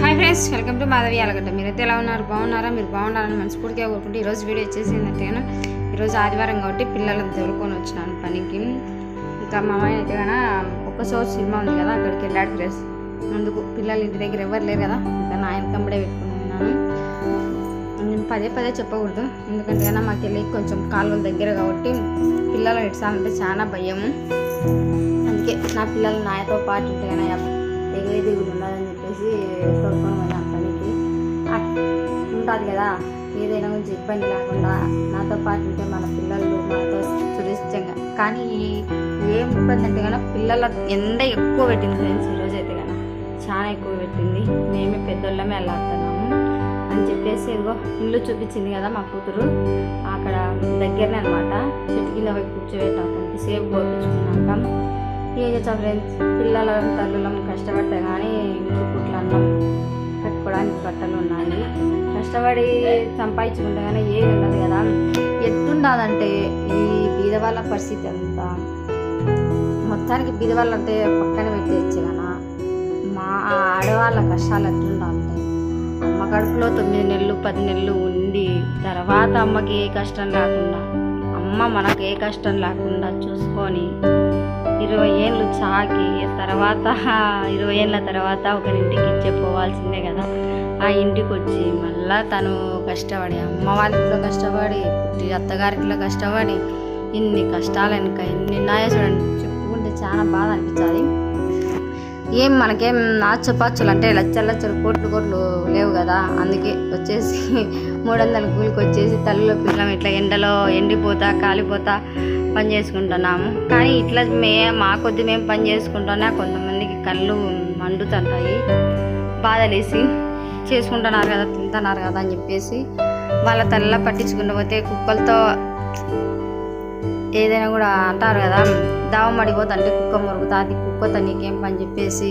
Hi friends welcome to Madhavi Alagadda మీరైతే ఎలా ఉన్నారు? బాగున్నారా? మీరు బాగున్నారని మనస్ఫూర్తిగా కోరుకుంటే ఈరోజు వీడియో వచ్చేసి ఏంటంటే ఈరోజు ఆదివారం కాబట్టి పిల్లలను తోలుకొని వచ్చినాను పనికి. ఇంకా మా అమ్మాయి అయితే కానీ ఒక్క సినిమా ఉంది కదా అక్కడికి వెళ్ళాడు ఫ్రెండ్స్. అందుకు పిల్లలు ఇంటి దగ్గర ఎవరు లేరు కదా ఇంకా నా ఆయన కంబడే పెట్టుకున్నాను నేను పదే పదే చెప్పకూడదు ఎందుకంటే కానీ మాకు వెళ్ళి కొంచెం కాలువల దగ్గర కాబట్టి పిల్లలు ఇడ్చాలంటే చాలా భయము. అందుకే నా పిల్లలు నాయతో పాటు ఉంటే కానీ ఎగిరి దిగులు ఉండదని చెప్పేసి తోడుకొని పోయినాను పనికి. ఉంటుంది కదా ఏదైనా కొంచెం ఇబ్బంది లేకుండా నాతో పాటు ఉంటే మన పిల్లలు మనతో సురక్షితంగా. కానీ ఏం ఇబ్బంది అంటే కనుక పిల్లల ఎంత ఎక్కువ పెట్టింది ఫ్రెండ్స్ ఈరోజు అయితే కనుక చాలా ఎక్కువ పెట్టింది. మేమే పెద్దోళ్ళమే వెళ్ళాడుతున్నాము అని చెప్పేసి ఇదిగో ఇల్లు చూపించింది కదా మా కూతురు. అక్కడ దగ్గరనే అనమాట చెట్టు కింద పోయి కూర్చోబెట్టాం సేపు కోపించుకున్నాక ఏం చేస్తాం ఫ్రెండ్స్? పిల్లల తల్లులం కష్టపడితే కానీ అన్నం కట్టుకోవడానికి బట్టలు ఉన్నాయి. కష్టపడి సంపాదించుకుంటే కానీ ఏది ఉండదు కదా. ఎట్టుండదంటే ఈ బీద వాళ్ళ పరిస్థితి అంతా. మొత్తానికి బీద వాళ్ళంటే పక్కన పెట్టేయచ్చు కదా. మా ఆడవాళ్ళ కష్టాలు ఎట్లుండాలంటే అమ్మ కడుపులో తొమ్మిది నెలలు పది నెలలు ఉండి తర్వాత అమ్మకి ఏ కష్టం లేకుండా అమ్మ మనకు ఏ కష్టం లేకుండా చూసుకొని ఇరవై ఏళ్ళు సాకి తర్వాత ఇరవై ఏళ్ళ తర్వాత ఒకరింటికి ఇంటికి పోవాల్సిందే కదా. ఆ ఇంటికి వచ్చి మళ్ళా తను కష్టపడి అమ్మ వాళ్ళ కష్టపడి పుట్టి అత్తగారింట్లో కష్టపడి ఇన్ని కష్టాలు వెనుక ఇన్ని ఉన్నాయో చూడండి. చెప్పుకుంటే చాలా బాధ అనిపించాలి. ఏం మనకేం నాచపాచులు అంటే లచ్చలు లచ్చలు కోట్లు కోట్లు లేవు కదా. అందుకే వచ్చేసి మూడు వందల కూలికి వచ్చేసి తల్లిలో పిల్లం ఇట్లా ఎండలో ఎండిపోతా కాలిపోతా పని చేసుకుంటున్నాము. కానీ ఇట్లా మే మా కొద్ది మేము పని చేసుకుంటున్నా కొంతమందికి కళ్ళు మండుతుంటాయి. బాధలేసి చేసుకుంటున్నారు కదా తింటున్నారు కదా అని చెప్పేసి వాళ్ళ తల్లిలో పట్టించుకుంటూ పోతే కుక్కలతో ఏదైనా కూడా అంటారు కదా దావం మడిపోతుంటే కుక్క మురుగుతుంది కుక్కతో నీకేం పని చెప్పేసి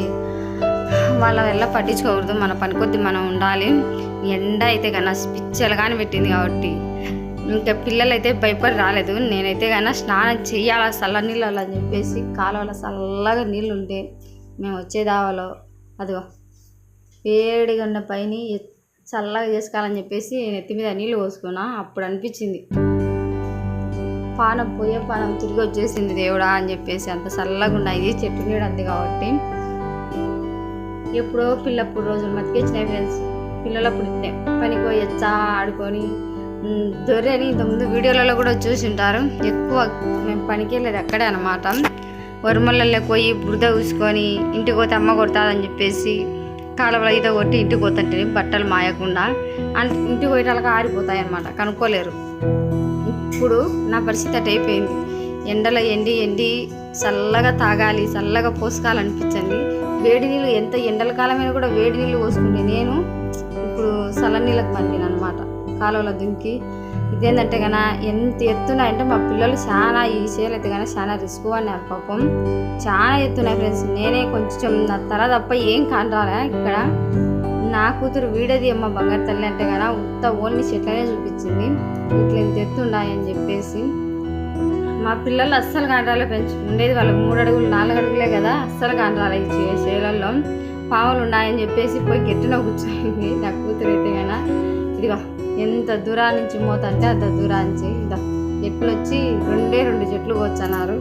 వాళ్ళ వల్ల పట్టించుకోకూడదు మన పని కొద్ది మనం ఉండాలి. ఎండ అయితే కన్నా పిచ్చలు కానీ పెట్టింది కాబట్టి. ఇంకా పిల్లలైతే భయపడి రాలేదు నేనైతే కానీ స్నానం చెయ్యాలా చల్ల నీళ్ళు అని చెప్పేసి కాలువలో చల్లగా నీళ్ళు ఉంటే మేము వచ్చేదావలో అదిగో వేడిగా ఉన్న పైన చల్లగా చేసుకోవాలని చెప్పేసి నెత్తి మీద నీళ్ళు పోసుకున్నా అప్పుడు అనిపించింది. పానం పోయే పానం తిరిగి వచ్చేసింది దేవుడా అని చెప్పేసి అంత చల్లగా ఉన్నాయి. చెట్టు నీడు అంది కాబట్టి ఎప్పుడో పిల్లప్పుడు రోజులు మతికిచ్చినాయి ఫ్రెండ్స్ పిల్లలప్పుడు ఇట్లే పనికి పోయి ఆడుకొని దొరని ఇంతకుముందు వీడియోలలో కూడా చూసి ఉంటారు ఎక్కువ మేము పనికి వెళ్ళేది అక్కడే అనమాట వరుమలలో పోయి బురద ఊసుకొని ఇంటికి పోతే అమ్మ కొడతాదని చెప్పేసి కాలువలో ఈత కొట్టి ఇంటికి పోతుంటే బట్టలు మాయకుండా అంటే ఇంటికి పోయేటాలకు ఆరిపోతాయి అనమాట కనుక్కోలేరు. ఇప్పుడు నా పరిస్థితి అటు అయిపోయింది. ఎండలో ఎండి ఎండి చల్లగా తాగాలి చల్లగా పోసుకోవాలనిపించింది వేడి నీళ్ళు ఎంత ఎండల కాలమైనా కూడా వేడి నీళ్ళు పోసుకుంటే నేను ఇప్పుడు చల్ల నీళ్ళకి పండిన అనమాట కాలువలో దుంకి. ఇదేంటంటే కన్నా ఎంత ఎత్తున్నాయి అంటే మా పిల్లలు చాలా ఈ సేలు అయితే కానీ చాలా రిస్క్ అన్నారు పాపం. చాలా ఎత్తున్నాయి ఫ్రెండ్స్. నేనే కొంచెం నా తల తప్ప ఏం కాంటారా ఇక్కడ. నా కూతురు వీడది అమ్మ బంగారు తల్లి అంటే కదా ఉత్త ఓన్లీ చెట్లనే చూపించింది. ఇట్లా ఎంత ఎత్తుండాయని చెప్పేసి. మా పిల్లలు అస్సలు కాండ్రాలే పెంచు ఉండేది వాళ్ళకి మూడు అడుగులు నాలుగు అడుగులే కదా అస్సలు కాండ్రాలు ఈ చేలల్లో పాములు ఉన్నాయని చెప్పేసి పోయి గట్టిన కూర్చోయింది నా కూతురు అయితే కదా ఇదిగో. ఎంత దూరా నుంచి మోతంటే అంత దూరానికి ఇదా చెట్లు వచ్చి రెండే రెండు చెట్లు వచ్చన్నారు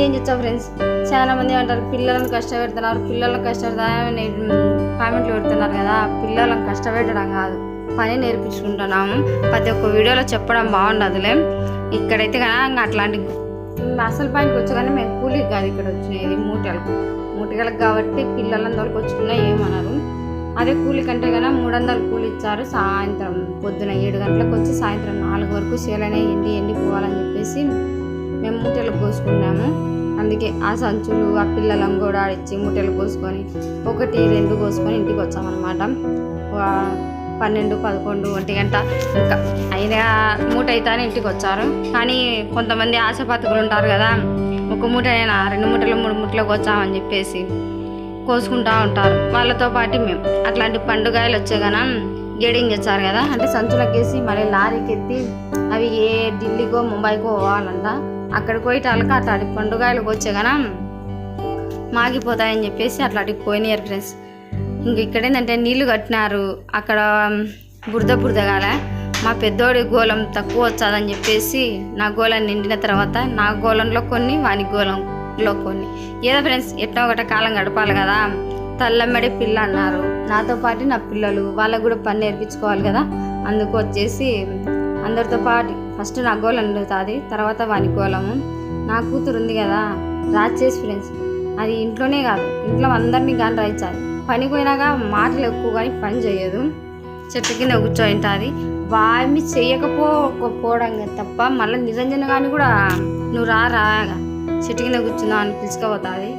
ఏం చేస్తాం ఫ్రెండ్స్? చాలా మంది అంటారు పిల్లలను కష్టపెడుతున్నారు పిల్లలను కష్టపెడతామని కామెంట్లు పెడుతున్నారు కదా పిల్లలను కష్టపెట్టడం కాదు పని నేర్పించుకుంటున్నాము ప్రతి ఒక్క వీడియోలో చెప్పడం బాగుండదులే. ఇక్కడైతే కదా అట్లాంటి అసలు పైకి వచ్చగానే మేము కూలికి కాదు ఇక్కడ వచ్చినాయి మూటలకు మూటలకు కాబట్టి పిల్లలను తోలుకొచ్చుకున్నా ఏమన్నారు అదే కూలి కంటే కన్నా మూడు వందలు కూలి ఇచ్చారు. సాయంత్రం పొద్దున ఏడు గంటలకు వచ్చి సాయంత్రం నాలుగు వరకు సేలనే ఎండి ఎండిపోవాలని చెప్పేసి మేము మూటలు కోసుకున్నాము. అందుకే ఆ సంచులు ఆ పిల్లలను కూడా ఆడిచ్చి మూటలు కోసుకొని ఒకటి రెండు కోసుకొని ఇంటికి వచ్చామన్నమాట. పన్నెండు పదకొండు ఒంటి గంట ఇంకా అయినా మూట అయితేనే ఇంటికి వచ్చారు. కానీ కొంతమంది ఆశపాతకులు ఉంటారు కదా ఒక మూట అయినా రెండు మూటలు మూడు మూటలకు వచ్చామని చెప్పేసి కోసుకుంటా ఉంటారు. వాళ్ళతో పాటు మేము. అట్లాంటి పండుగలు వచ్చే గన గేడింగ్ ఇచ్చారు కదా. అంటే సంచులకేసి మళ్ళీ లారీకి ఎత్తి అవి ఏ ఢిల్లీకో ముంబైకో పోవాలంట. అక్కడికి పోయి అట్లాంటి పండుగలకు వచ్చేగానా మాగిపోతాయని చెప్పేసి అట్లాంటి పోయినారు ఫ్రెండ్స్. ఇంక ఇక్కడ ఏంటంటే నీళ్ళు కట్టినారు. అక్కడ బురద బురదగాల. మా పెద్దోడి గోళం తక్కువ వచ్చాదని చెప్పేసి నా గోళం నిండిన తర్వాత నా గోళంలో కొన్ని వాని లో కొన్ని ఏదో ఫ్రెండ్స్ ఎట్లా ఒకట కాలం గడపాలి కదా. తల్లమ్మడి పిల్ల అన్నారు. నాతో పాటు నా పిల్లలు వాళ్ళకు కూడా పని నేర్పించుకోవాలి కదా. అందుకు వచ్చేసి అందరితో పాటు ఫస్ట్ నా గోళం అందుతుంది తర్వాత వాని గోళము. నా కూతురు ఉంది కదా రాచేసి ఫ్రెండ్స్. అది ఇంట్లోనే కాదు ఇంట్లో అందరినీ కానీ రాయించాలి. పని పోయినాక మాటలు ఎక్కువ కానీ పని చేయదు. చెట్టు కింద కూర్చోయింటుంది. వామి చేయకపోకపోవడం తప్ప మళ్ళీ నిరంజన కానీ కూడా నువ్వు రా రాగా చెట్టు కింద కూర్చున్నావు అని పిలుచుకోపోతుంది.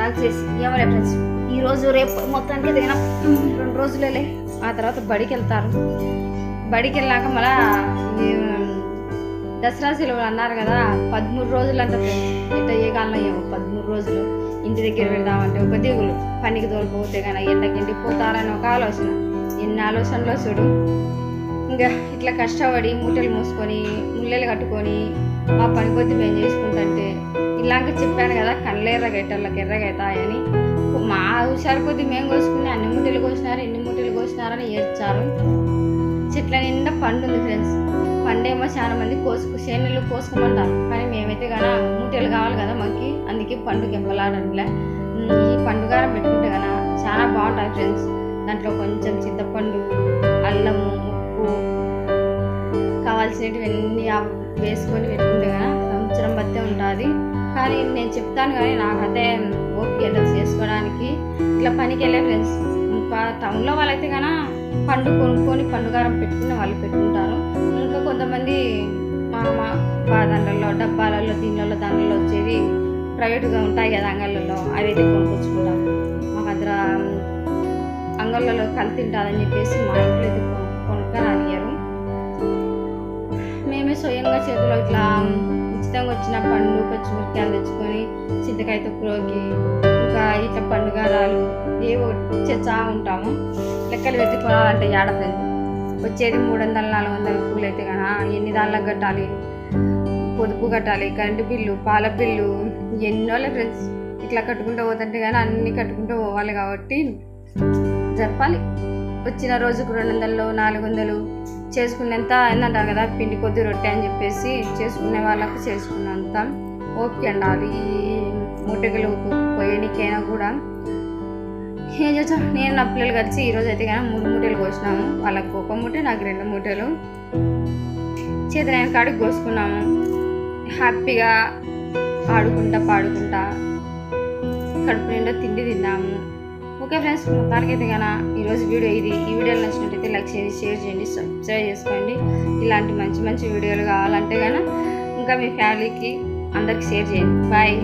రాక్షసి ఏమో ఫ్రెండ్స్ ఈ రోజు రేపు మొత్తానికి దిగిన. రెండు రోజులేలే. ఆ తర్వాత బడికి వెళ్తారు బడికి వెళ్ళాక మళ్ళా దసరా సెలవులు అన్నారు కదా పదమూడు రోజులు అంటే ఇట్లా ఏ కాలం ఏమో పదమూడు రోజులు. ఇంటి దగ్గర వెళ్దామంటే ఒక దిగులు. పనికి తోలిపోతే కానీ ఎండకి పోతారని ఒక ఆలోచన. ఎన్ని ఆలోచనలో చూడు. ఇంకా ఇట్లా కష్టపడి మూటలు మూసుకొని ముళ్ళలు కట్టుకొని మా పని కొద్ది మేము చేసుకుంటుంటే ఇలాగ చెప్పాను కదా కళ్ళు ఎర్రగైటోళ్ళకి ఎర్రగైతాయని మా హుషారు కొద్ది మేము కోసుకుని అన్ని ముట్టెలు కోసినారు ఎన్ని ముట్టెలు కోసినారని ఏడ్చారు. చెట్ల నిండా పండు ఉంది ఫ్రెండ్స్ పండేమో చాలా మంది కోసుకు చేనులు కోసుకోమంటారు. కానీ మేమైతే కదా ముట్టెలు కావాలి కదా మాకు అందుకే పండు కెంపలాడట్లే ఈ పండుగారం పెట్టుకుంటే కదా చాలా బాగుంటాయి ఫ్రెండ్స్ దాంట్లో కొంచెం చింతపండు అల్లము ఉప్పు కావాల్సినవన్నీ వేసుకొని పెట్టుకుంటే కదా సంవత్సరం బట్టే ఉంటుంది. కానీ నేను చెప్తాను కానీ నాకైతే ఓకే అలా చేసుకోవడానికి. ఇట్లా పనికి వెళ్ళే ఫ్రెండ్స్ ఇంకా టౌన్లో వాళ్ళైతే కన పండు కొనుక్కొని పండుగారం పెట్టుకుని వాళ్ళు పెట్టుకుంటారు ఇంకా కొంతమంది మా మా బాదండల్లో డబ్బాలలో దీనిలలో దానిలో వచ్చేవి ప్రైవేట్గా ఉంటాయి కదా అంగళ్ళలో. అవి అయితే కొనుక్కొచ్చుకుంటాం మా దగ్గర అంగళ్ళలో కలిసి తింటుందని చెప్పేసి మా ఇంట్లో అయితే కొనుక్క రానియరు మేమే స్వయంగా చేతిలో ఇట్లా ఇష్టంగా వచ్చిన పండు పచ్చిమిరపకాయలు తెచ్చుకొని చింతకాయ తొక్కులోకి ఇంకా ఇట్లా పండుగారాలు ఏవో చచ్చా ఉంటాము. లెక్కలు పెట్టి కొనాలంటే వచ్చేది మూడు వందల నాలుగు వందల పూలు అయితే కదా ఎన్ని దానిలకు కట్టాలి? పొదుపు కట్టాలి కరెంటు బిల్లు పాల బిల్లు ఎన్నోలే ఫ్రెండ్స్. ఇట్లా కట్టుకుంటూ పోతుంటే కానీ అన్నీ కట్టుకుంటూ పోవాలి కాబట్టి జరపాలి వచ్చిన రోజుకు రెండు వందలు నాలుగు వందలు చేసుకునేంత ఏందంటారు కదా పిండి కొద్ది రొట్టె అని చెప్పేసి చేసుకునే వాళ్ళకు చేసుకున్నంత ఓకే అండి. అవి మూటగలు పోయనికైనా కూడా. ఏం చేస్తాం నేను నా పిల్లలు కలిసి ఈరోజు అయితే కానీ మూడు మూటలు కోసినాము. వాళ్ళకి ఒక మూట నాకు రెండు మూటలు. చేతనైన కాడికి కోసుకున్నాము. హ్యాపీగా ఆడుకుంటా పాడుకుంటా కడుపు నిండా తిండి తిన్నాము. ఓకే ఫ్రెండ్స్ మొత్తానికి అయితే ఈరోజు వీడియో ఇది. ఈ వీడియోలు నచ్చినట్టయితే లైక్ చేసి షేర్ చేయండి సబ్స్క్రైబ్ చేసుకోండి. ఇలాంటి మంచి మంచి వీడియోలు కావాలంటే కన్నా ఇంకా మీ ఫ్యామిలీకి అందరికి షేర్ చేయండి. బాయ్.